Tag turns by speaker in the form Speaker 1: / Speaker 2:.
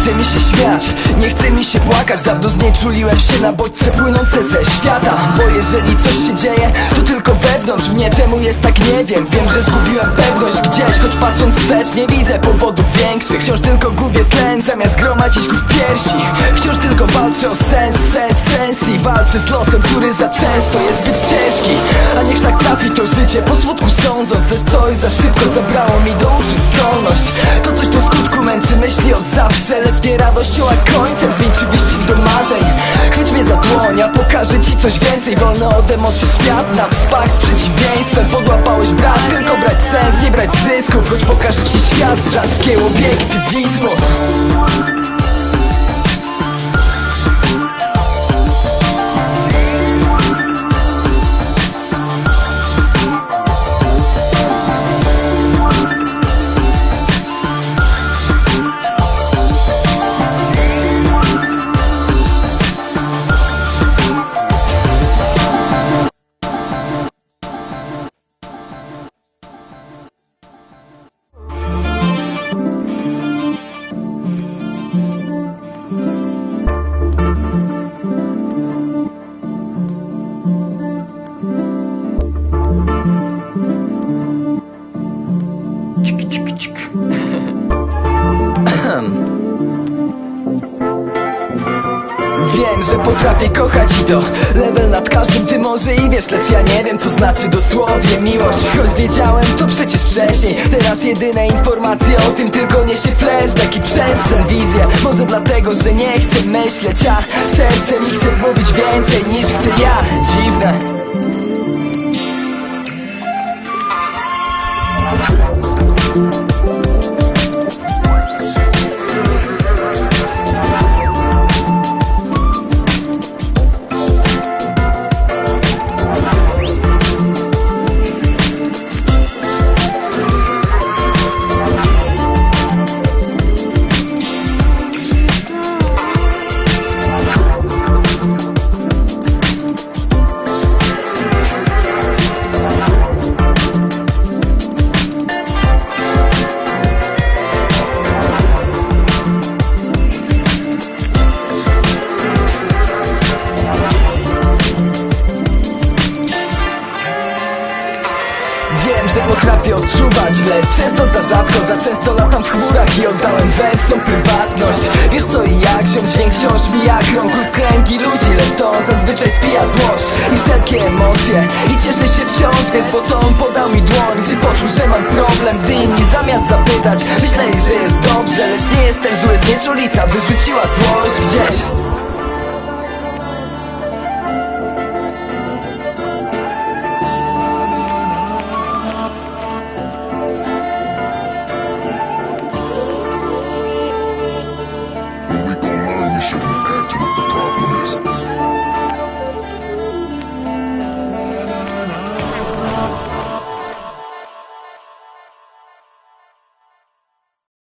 Speaker 1: chce mi się śmiać, nie chce mi się płakać. Dawno znieczuliłem się na bodźce płynące ze świata Bo jeżeli coś się dzieje, to tylko wewnątrz Mnie. Czemu jest tak, nie wiem. Wiem, że zgubiłem pewność gdzieś Choć patrząc wstecz nie widzę powodów większych. Wciąż tylko gubię tlen, zamiast gromadzić go w piersi Walczę o sens, sens, sens I walczę z losem, który za często jest zbyt ciężki. A niech tak trafi to życie, po smutku sądząc Lecz coś za szybko zabrało mi do uszy zdolność. To coś do skutku męczy myśli od zawsze Lecz nie radością, a końcem zwieńczy wyścig do marzeń. Chwyć mnie za dłoń, a pokażę ci coś więcej Wolny od emocji świat na wspak z przeciwieństwem. Podłapałeś brat, tylko brać sens, nie brać zysków Choć pokażę ci świat z rzadkiego obiektywizmu Wiem, że potrafię kochać i to Level nad każdym ty może i wiesz Lecz ja nie wiem co znaczy dosłownie miłość. Choć wiedziałem to przecież wcześniej Teraz jedyne informacje o tym tylko niesie flashback i przez sen wizję. Może dlatego, że nie chcę myśleć A serce mi chce wmówić więcej niż chcę ja. Dziwne Że potrafię odczuwać, lecz często za rzadko Za często latam w chmurach i oddałem wersom prywatność. Wiesz co i jak, ziom dźwięk wciąż mija krąg kręgi ludzi Lecz to zazwyczaj spija złość i wszelkie emocje. I cieszę się wciąż, wiesz, bo to on podał mi dłoń Gdy poczuł, że mam problem, gdy inni zamiast zapytać Myśleli, że jest dobrze, lecz nie jestem zły Znieczulica wyrzuciła złość